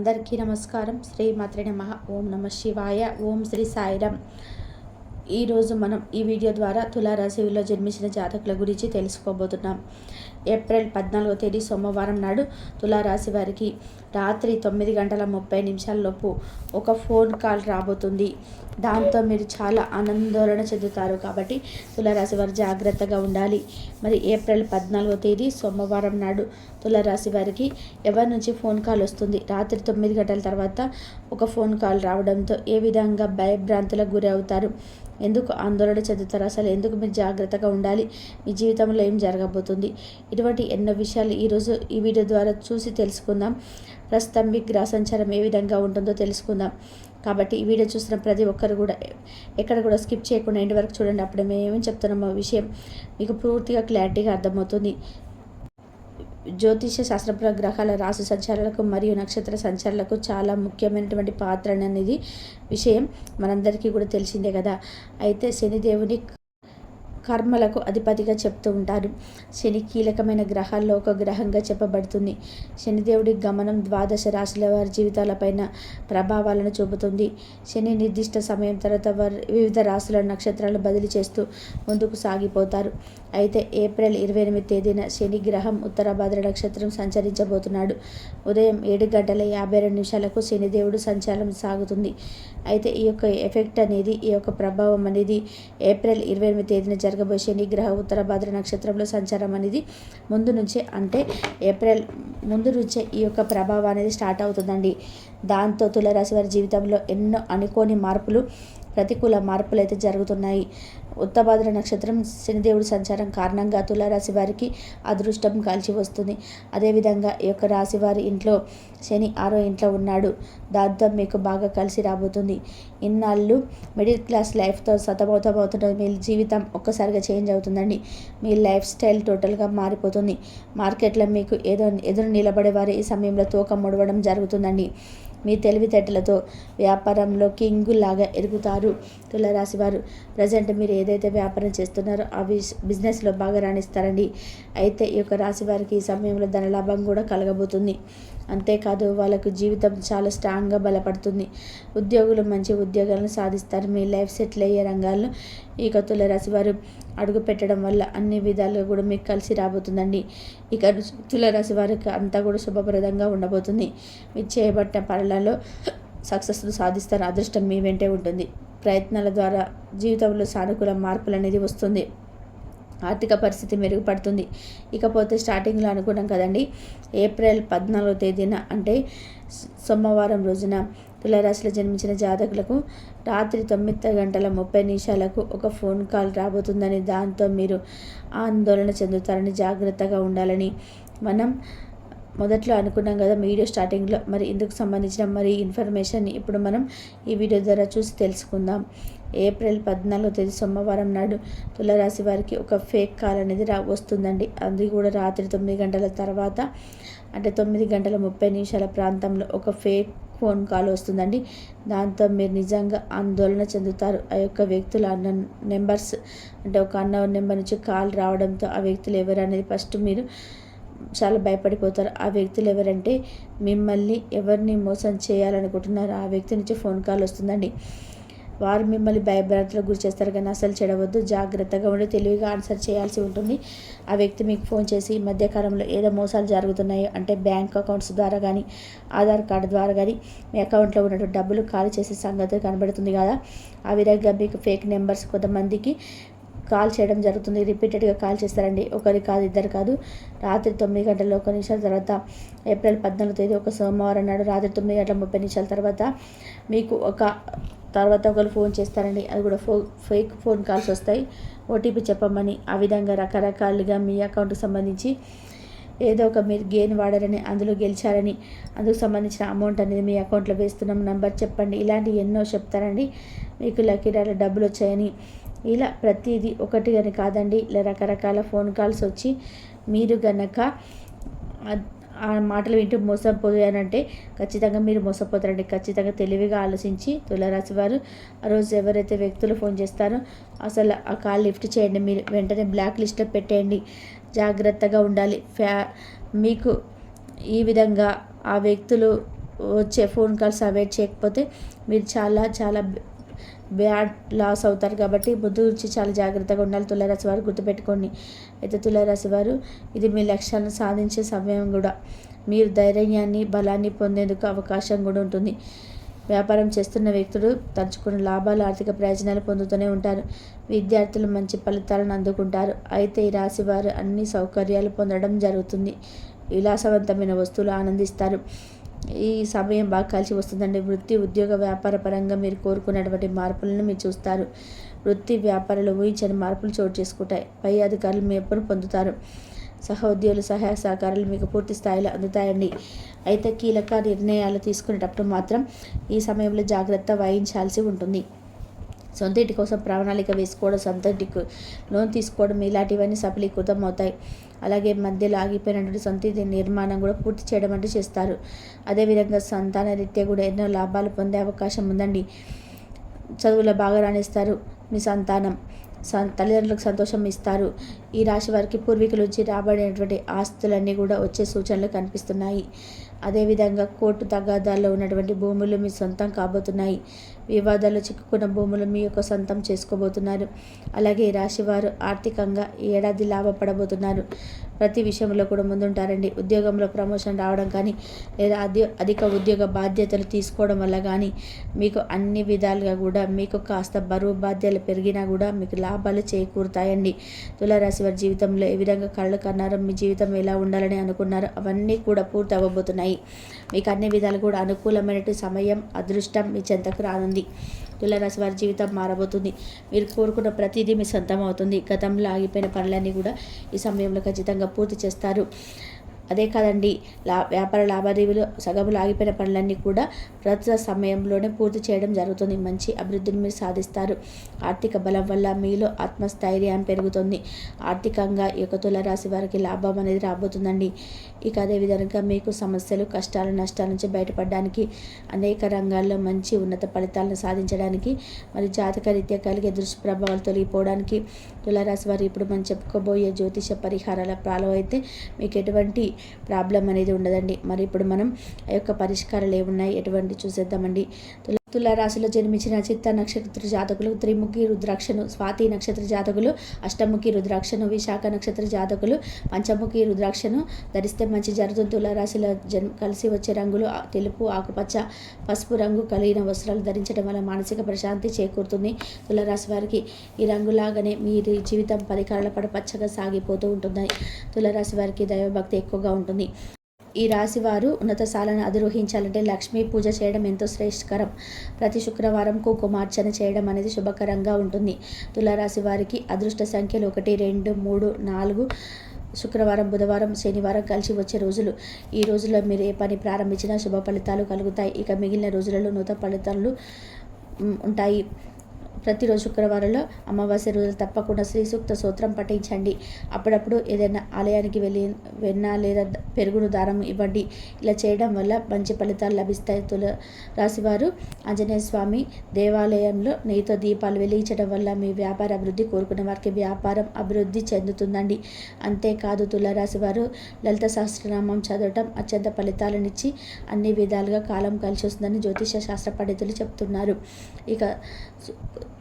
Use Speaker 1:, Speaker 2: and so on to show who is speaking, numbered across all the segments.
Speaker 1: అందరికీ నమస్కారం. శ్రీ మాత్రే నమ. ఓం నమ శివాయ. ఓం శ్రీ సాయిరామ్. ఈరోజు మనం ఈ వీడియో ద్వారా తులారాశిలో జన్మించిన జాతకుల గురించి తెలుసుకోబోతున్నాం. ఏప్రిల్ పద్నాలుగో తేదీ సోమవారం నాడు తులారాశి వారికి రాత్రి తొమ్మిది గంటల ముప్పై నిమిషాలలోపు ఒక ఫోన్ కాల్ రాబోతుంది. దాంతో మీరు చాలా ఆనందోళన చెందుతారు కాబట్టి తులారాశి వారు జాగ్రత్తగా ఉండాలి. మరి ఏప్రిల్ పద్నాలుగో తేదీ సోమవారం నాడు తులారాశి వారికి ఎవరి నుంచి ఫోన్ కాల్ వస్తుంది? రాత్రి తొమ్మిది గంటల తర్వాత ఒక ఫోన్ కాల్ రావడంతో ఏ విధంగా భయభ్రాంతులకు గురి అవుతారు? ఎందుకు ఆందోళన చెందుతారు? అసలు ఎందుకు మీరు జాగ్రత్తగా ఉండాలి? మీ జీవితంలో ఏం జరగబోతుంది? ఇటువంటి ఎన్నో విషయాలు ఈరోజు ఈ వీడియో ద్వారా చూసి తెలుసుకుందాం. ప్రస్తుతం మీ గ్రహ సంచారం ఏ విధంగా ఉంటుందో తెలుసుకుందాం. కాబట్టి ఈ వీడియో చూసిన ప్రతి ఒక్కరు కూడా ఎక్కడ కూడా స్కిప్ చేయకుండా ఇంటి వరకు చూడండి. అప్పుడు మేము ఏమేమి చెప్తున్నామో విషయం మీకు పూర్తిగా క్లారిటీగా అర్థమవుతుంది. జ్యోతిష శాస్త్రపుర గ్రహాల రాశి సంచారాలకు మరియు నక్షత్ర సంచారాలకు చాలా ముఖ్యమైనటువంటి పాత్ర అనేది విషయం మనందరికీ కూడా తెలిసిందే కదా. అయితే శనిదేవుని కర్మలకు అధిపతిగా చెప్తూ ఉంటారు. శని కీలకమైన గ్రహాల్లో ఒక గ్రహంగా చెప్పబడుతుంది. శనిదేవుడి గమనం ద్వాదశ రాశుల వారి జీవితాలపైన ప్రభావాలను చూపుతుంది. శని నిర్దిష్ట సమయం తర్వాత వారు వివిధ రాశుల నక్షత్రాలు బదిలీ చేస్తూ ముందుకు సాగిపోతారు. అయితే ఏప్రిల్ ఇరవై ఎనిమిది తేదీన శని గ్రహం ఉత్తర భద్ర నక్షత్రం సంచరించబోతున్నాడు. ఉదయం ఏడు గంటల యాభై రెండు నిమిషాలకు శనిదేవుడు సంచారం సాగుతుంది. అయితే ఈ యొక్క ఎఫెక్ట్ అనేది ఈ యొక్క ప్రభావం అనేది ఏప్రిల్ ఇరవై ఎనిమిది తేదీన జరగబోయే శని గ్రహ ఉత్తర భాద్ర నక్షత్రంలో సంచారం అనేది ముందు నుంచే అంటే ఏప్రిల్ ముందు నుంచే ఈ యొక్క ప్రభావం అనేది స్టార్ట్ అవుతుందండి. దాంతో తులరాశి వారి జీవితంలో ఎన్నో అనుకోని మార్పులు ప్రతికూల మార్పులు అయితే జరుగుతున్నాయి. ఉత్తభాద్ర నక్షత్రం శనిదేవుడి సంచారం కారణంగా తులారాశి వారికి అదృష్టం కలిసి వస్తుంది. అదేవిధంగా ఈ యొక్క రాశి వారి ఇంట్లో శని ఆరో ఇంట్లో ఉన్నాడు. దాంతో మీకు బాగా కలిసి రాబోతుంది. ఇన్నాళ్ళు మిడిల్ క్లాస్ లైఫ్తో సతమతమవుతున్న మీ జీవితం ఒక్కసారిగా చేంజ్ అవుతుందండి. మీ లైఫ్ స్టైల్ టోటల్గా మారిపోతుంది. మార్కెట్లో మీకు ఏదో ఎదురు నిలబడే వారు ఈ సమయంలో తోక ముడవడం జరుగుతుందండి. మీ తెలివితేటలతో వ్యాపారంలో కింగులాగా ఎదుగుతారు తులరాశి వారు ప్రజెంట్ మీరు ఏదైతే వ్యాపారం చేస్తున్నారో ఆ బిజినెస్లో బాగా రాణిస్తారండి. అయితే ఈ యొక్క రాశి వారికి ఈ సమయంలో ధనలాభం కూడా కలగబోతుంది. అంతేకాదు వాళ్ళకు జీవితం చాలా స్ట్రాంగ్గా బలపడుతుంది. ఉద్యోగులు మంచి ఉద్యోగాలను సాధిస్తారు. మీ లైఫ్ సెటిల్ అయ్యే రంగాల్లో ఈ కత్తుల రాశి వారు అడుగు పెట్టడం వల్ల అన్ని విధాలుగా కూడా మీకు కలిసి రాబోతుందండి. ఇక తులరాశి వారికి అంతా కూడా శుభప్రదంగా ఉండబోతుంది. మీరు చేయబట్టిన పనులలో సక్సెస్ను సాధిస్తారు. అదృష్టం మీ వెంటే ఉంటుంది. ప్రయత్నాల ద్వారా జీవితంలో సానుకూల మార్పులు అనేది వస్తుంది. ఆర్థిక పరిస్థితి మెరుగుపడుతుంది. ఇకపోతే స్టార్టింగ్లో అనుకున్నాం కదండి. ఏప్రిల్ పద్నాలుగో తేదీన అంటే సోమవారం రోజున తులారాశిలో జన్మించిన జాతకులకు రాత్రి తొమ్మిది గంటల ముప్పై నిమిషాలకు ఒక ఫోన్ కాల్ రాబోతుందని దాంతో మీరు ఆందోళన చెందుతారని జాగ్రత్తగా ఉండాలని మనం మొదట్లో అనుకున్నాం కదా వీడియో స్టార్టింగ్లో. మరి ఇందుకు సంబంధించిన మరి ఇన్ఫర్మేషన్ ఇప్పుడు మనం ఈ వీడియో ద్వారా చూసి తెలుసుకుందాం. ఏప్రిల్ పద్నాలుగో తేదీ సోమవారం నాడు తులరాశి వారికి ఒక ఫేక్ కాల్ అనేది రా వస్తుందండి. అది కూడా రాత్రి తొమ్మిది గంటల తర్వాత అంటే తొమ్మిది గంటల ముప్పై నిమిషాల ప్రాంతంలో ఒక ఫేక్ ఫోన్ కాల్ వస్తుందండి. దాంతో మీరు నిజంగా ఆందోళన చెందుతారు. ఆ యొక్క వ్యక్తుల అన్న నెంబర్స్ అంటే ఒక అన్న నెంబర్ నుంచి కాల్ రావడంతో ఆ వ్యక్తులు ఎవరు అనేది ఫస్ట్ మీరు చాలా భయపడిపోతారు. ఆ వ్యక్తులు ఎవరంటే మిమ్మల్ని ఎవరిని మోసం చేయాలనుకుంటున్నారు ఆ వ్యక్తి నుంచి ఫోన్ కాల్ వస్తుందండి. వారు మిమ్మల్ని భయభ్రాంతులకు గురి చేస్తారు కానీ అసలు చెడవద్దు. జాగ్రత్తగా ఉండి తెలివిగా ఆన్సర్ చేయాల్సి ఉంటుంది. ఆ వ్యక్తి మీకు ఫోన్ చేసి ఈ మధ్యకాలంలో ఏదో మోసాలు జరుగుతున్నాయో. అంటే బ్యాంక్ అకౌంట్స్ ద్వారా కానీ ఆధార్ కార్డు ద్వారా కానీ మీ అకౌంట్లో ఉన్నటువంటి డబ్బులు ఖాళీ చేసే సంగతి కనబడుతుంది కదా. ఆ విధంగా మీకు ఫేక్ నెంబర్స్ కొంతమందికి కాల్ చేయడం జరుగుతుంది. రిపీటెడ్గా కాల్ చేస్తారండి. ఒకరి కాదు ఇద్దరు కాదు. రాత్రి తొమ్మిది గంటల ఒక నిమిషాల తర్వాత ఏప్రిల్ పద్నాలుగు తేదీ ఒక సోమవారం నాడు రాత్రి తొమ్మిది గంటల ముప్పై నిమిషాల తర్వాత మీకు ఒక తర్వాత ఒకరు ఫోన్ చేస్తారండి. అది కూడా ఫో ఫేక్ ఫోన్ కాల్స్ వస్తాయి. ఓటీపీ చెప్పమని ఆ విధంగా రకరకాలుగా మీ అకౌంట్కి సంబంధించి ఏదో ఒక మీరు గేమ్ వాడారని అందులో గెలిచారని అందుకు సంబంధించిన అమౌంట్ అనేది మీ అకౌంట్లో వేస్తున్నాం. నంబర్ చెప్పండి. ఇలాంటి ఎన్నో చెప్తారండి. మీకు లక్కీ డబ్బులు వచ్చాయని. ఇలా ప్రతిదీ ఒకటి కానీ కాదండి. ఇలా రకరకాల ఫోన్ కాల్స్ వచ్చి మీరు గనక ఆ మాటలు వింటూ మోసపోయానంటే ఖచ్చితంగా మీరు మోసపోతారండి. ఖచ్చితంగా తెలివిగా ఆలోచించి తులరాశి వారు ఆ రోజు ఎవరైతే వ్యక్తులు ఫోన్ చేస్తారో అసలు ఆ కాల్ లిఫ్ట్ చేయండి. మీరు వెంటనే బ్లాక్ లిస్ట్లో పెట్టేయండి. జాగ్రత్తగా ఉండాలి. ఫ్యా మీకు ఈ విధంగా ఆ వ్యక్తులు వచ్చే ఫోన్ కాల్స్ అవాయిడ్ చేయకపోతే మీరు చాలా చాలా బ్యాడ్ లాస్ అవుతారు కాబట్టి ముందు నుంచి చాలా జాగ్రత్తగా ఉండాలి. తులరాశి వారు గుర్తుపెట్టుకోండి. అయితే తులరాశి వారు ఇది మీ లక్ష్యాలను సాధించే సమయం కూడా. మీరు ధైర్యాన్ని బలాన్ని పొందేందుకు అవకాశం కూడా ఉంటుంది. వ్యాపారం చేస్తున్న వ్యక్తులు తలుచుకున్న లాభాలు ఆర్థిక ప్రయోజనాలు పొందుతూనే ఉంటారు. విద్యార్థులు మంచి ఫలితాలను అందుకుంటారు. అయితే ఈ రాశి వారు అన్ని సౌకర్యాలు పొందడం జరుగుతుంది. విలాసవంతమైన వస్తువులు ఆనందిస్తారు. ఈ సమయం బాగా కలిసి వస్తుందండి. వృత్తి ఉద్యోగ వ్యాపార పరంగా మీరు కోరుకున్నటువంటి మార్పులను మీరు చూస్తారు. వృత్తి వ్యాపారాలు ఊహించని మార్పులు చోటు చేసుకుంటాయి. పై అధికారులు మీ ఎప్పుడు పొందుతారు. సహోద్యోగులు సహాయ సహకారాలు మీకు పూర్తి స్థాయిలో అందుతాయండి. అయితే కీలక నిర్ణయాలు తీసుకునేటప్పుడు మాత్రం ఈ సమయంలో జాగ్రత్త వహించాల్సి ఉంటుంది. సొంత ఇంటి కోసం ప్రణాళిక వేసుకోవడం సొంత ఇంటికి లోన్ తీసుకోవడం ఇలాంటివన్నీ సఫలీకృతం అవుతాయి అలాగే మధ్యలో ఆగిపోయినటువంటి సొంత ఇంటి నిర్మాణం కూడా పూర్తి చేయడం అంటూ చేస్తారు. అదేవిధంగా సంతాన రీత్యా కూడా ఎన్నో లాభాలు పొందే అవకాశం ఉందండి. చదువులో బాగా రాణిస్తారు మీ సంతానం. తల్లిదండ్రులకు సంతోషం ఇస్తారు. ఈ రాశి వారికి పూర్వీకుల నుంచి రాబడినటువంటి ఆస్తులన్నీ కూడా వచ్చే సూచనలు కనిపిస్తున్నాయి. అదేవిధంగా కోర్టు తగాదాల్లో ఉన్నటువంటి భూములు మీ సొంతం కాబోతున్నాయి. వివాదాలు చిక్కుకున్న భూములు మీ యొక్క సొంతం చేసుకోబోతున్నారు. అలాగే ఈ రాశివారు ఆర్థికంగా ఏడాది లాభపడబోతున్నారు. ప్రతి విషయంలో కూడా ముందుంటారండి. ఉద్యోగంలో ప్రమోషన్ రావడం కానీ లేదా అధి అధిక ఉద్యోగ బాధ్యతలు తీసుకోవడం వల్ల కానీ మీకు అన్ని విధాలుగా కూడా మీకు కాస్త బరువు బాధ్యతలు పెరిగినా కూడా మీకు లాభాలు చేకూరుతాయండి. తులారాశి వారి జీవితంలో ఏ విధంగా కళ్ళు కన్నారో మీ జీవితం ఎలా ఉండాలని అనుకున్నారో అవన్నీ కూడా పూర్తి అవ్వబోతున్నాయి. మీకు అన్ని విధాలు కూడా అనుకూలమైనటువంటి సమయం అదృష్టం మీ చెంతకు రానుంది. తులారాశి వారి జీవితం మారబోతుంది. మీరు కోరుకున్న ప్రతిదీ మీ సొంతం అవుతుంది. గతంలో ఆగిపోయిన పనులన్నీ కూడా ఈ సమయంలో ఖచ్చితంగా పూర్తి చేస్తారు. అదే కాదండి లా వ్యాపార లావాదేవీలు సగములు ఆగిపోయిన పనులన్నీ కూడా ప్రస్తుత సమయంలోనే పూర్తి చేయడం జరుగుతుంది. మంచి అభివృద్ధిని మీరు సాధిస్తారు. ఆర్థిక బలం వల్ల మీలో ఆత్మస్థైర్యం పెరుగుతుంది. ఆర్థికంగా ఈ యొక్క తులరాశి వారికి లాభం అనేది రాబోతుందండి. ఇక అదేవిధంగా మీకు సమస్యలు కష్టాలు నష్టాల నుంచి బయటపడడానికి అనేక రంగాల్లో మంచి ఉన్నత ఫలితాలను సాధించడానికి మరి జాతక రీత్యా కలిగే దుష్ప్రభావాలు తొలగిపోవడానికి తులారాశి వారు ఇప్పుడు మనం చెప్పుకోబోయే జ్యోతిష పరిహారాల ప్రాలో అయితే మీకు ఎటువంటి ప్రాబ్లం అనేది ఉండదండి. మరి ఇప్పుడు మనం ఆ యొక్క పరిష్కారాలు ఏమున్నాయి? ఎటువంటి చూసేద్దామండి? తులారాశిలో జన్మించిన చిత్త నక్షత్ర జాతకులు త్రిముఖి రుద్రాక్షను స్వాతి నక్షత్ర జాతకులు అష్టముఖి రుద్రాక్షను విశాఖ నక్షత్ర జాతకులు పంచముఖి రుద్రాక్షను ధరిస్తే మంచి జరుగుతుంది. తులారాశిలో జన్ కలిసి వచ్చే రంగులు తెలుపు ఆకుపచ్చ పసుపు రంగు కలిగిన వస్త్రాలు ధరించడం వల్ల మానసిక ప్రశాంతి చేకూరుతుంది. తులారాశి వారికి ఈ రంగులాగానే మీ జీవితం పరికారాల పడ పచ్చగా సాగిపోతూ ఉంటుంది తులారాశి వారికి దైవభక్తి ఎక్కువగా ఉంటుంది. ఈ రాశి వారు ఉన్నత సాలను అధిరోహించాలంటే లక్ష్మీ పూజ చేయడం ఎంతో శ్రేష్ఠకరం ప్రతి శుక్రవారం కుంకుమార్చన చేయడం అనేది శుభకరంగా ఉంటుంది. తులారాశి వారికి అదృష్ట సంఖ్యలు ఒకటి రెండు మూడు నాలుగు. శుక్రవారం బుధవారం శనివారం కలిసి వచ్చే రోజులు. ఈ రోజుల్లో మీరు ఏ పని ప్రారంభించినా శుభ ఫలితాలు కలుగుతాయి. ఇక మిగిలిన రోజులలో నూతన ఫలితాలు ఉంటాయి. ప్రతిరోజు శుక్రవారంలో అమావాస్య రోజులు తప్పకుండా శ్రీ సూక్త సూత్రం పఠించండి. అప్పుడప్పుడు ఏదైనా ఆలయానికి వెళ్ళి వెన్న లేదా పెరుగును దారం ఇవ్వండి. ఇలా చేయడం వల్ల మంచి ఫలితాలు లభిస్తాయి. తుల రాశివారు ఆంజనేయ స్వామి దేవాలయంలో నెయ్యితో దీపాలు వెలిగించడం వల్ల మీ వ్యాపార అభివృద్ధి కోరుకున్న వారికి వ్యాపారం అభివృద్ధి చెందుతుందండి. అంతేకాదు తులరాశివారు లలిత సహస్రనామం చదవటం అత్యంత ఫలితాలనిచ్చి అన్ని విధాలుగా కాలం కలిసి వస్తుందని జ్యోతిష శాస్త్ర పండితులు చెప్తున్నారు. ఇక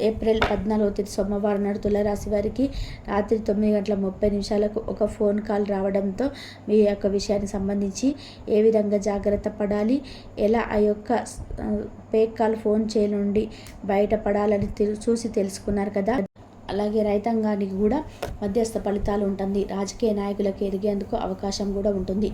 Speaker 1: ఏప్రిల్ పద్నాలుగో తేదీ సోమవారం నాడు తులరాశి వారికి రాత్రి తొమ్మిది గంటల ముప్పై నిమిషాలకు ఒక ఫోన్ కాల్ రావడంతో మీ యొక్క విషయానికి సంబంధించి ఏ విధంగా జాగ్రత్త పడాలి? ఎలా ఆ యొక్క పేక్ కాల్ ఫోన్ చేయ నుండి బయటపడాలని చూసి తెలుసుకున్నారు కదా? అలాగే రైతాంగానికి కూడా మధ్యస్థ ఫలితాలు ఉంటుంది. రాజకీయ నాయకులకు ఎదిగేందుకు అవకాశం కూడా ఉంటుంది.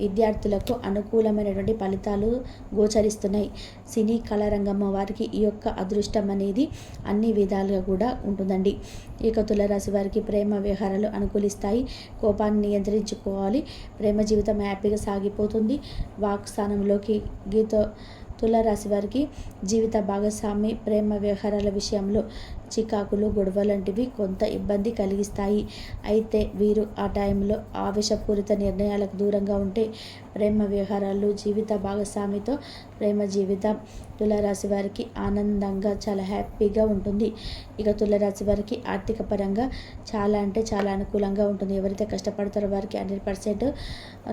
Speaker 1: విద్యార్థులకు అనుకూలమైనటువంటి ఫలితాలు గోచరిస్తున్నాయి. సినీ కళారంగం వారికి ఈ యొక్క అదృష్టం అనేది అన్ని విధాలుగా కూడా ఉంటుందండి. ఇక తులరాశి వారికి ప్రేమ వ్యవహారాలు అనుకూలిస్తాయి. కోపాన్ని నియంత్రించుకోవాలి. ప్రేమ జీవితం హ్యాపీగా సాగిపోతుంది. వాక్ స్థానంలోకి గీత తులారాశి వారికి జీవిత భాగస్వామి ప్రేమ వ్యవహారాల విషయంలో చికాకులు గొడవ లాంటివి కొంత ఇబ్బంది కలిగిస్తాయి. అయితే వీరు ఆ టైంలో ఆవేశపూరిత నిర్ణయాలకు దూరంగా ఉంటే ప్రేమ వ్యవహారాలు జీవిత భాగస్వామితో ప్రేమ జీవితం తులారాశి వారికి ఆనందంగా చాలా హ్యాపీగా ఉంటుంది. ఇక తులారాశి వారికి ఆర్థిక పరంగా చాలా అంటే చాలా అనుకూలంగా ఉంటుంది. ఎవరైతే కష్టపడతారో వారికి హండ్రెడ్ పర్సెంట్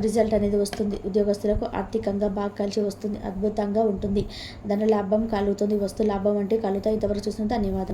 Speaker 1: రిజల్ట్ అనేది వస్తుంది. ఉద్యోగస్తులకు ఆర్థికంగా బాగా కలిసి వస్తుంది అద్భుతంగా ఉంటుంది. ధన లాభం కలుగుతుంది వస్తు లాభం అంటే కలుగుతాయి. ఇంతవరకు చూసిన ధన్యవాదాలు.